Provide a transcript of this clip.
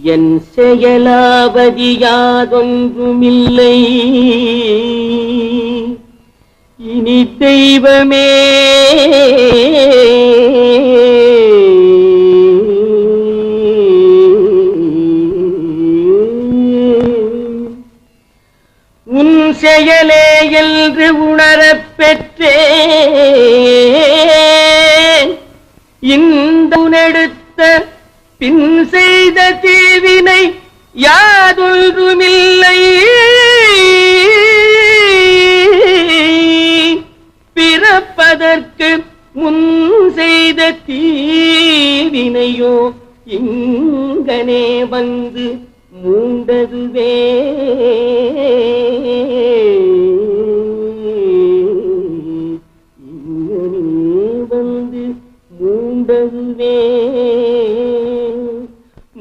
என் செயலாவதி யாதொன்றுமில்லை. இனி தெய்வமே. உன் செயலே என்று உணரப் பெற்றேன். இந்த உனெடுத்த பின் செய்த தீ يا دلدم الليل பிறப்பதற்கு முன் செய்த தீவினையோ இங்கனே வந்து மூண்டதுவே. இங்கனே வந்து மூண்டதுவே.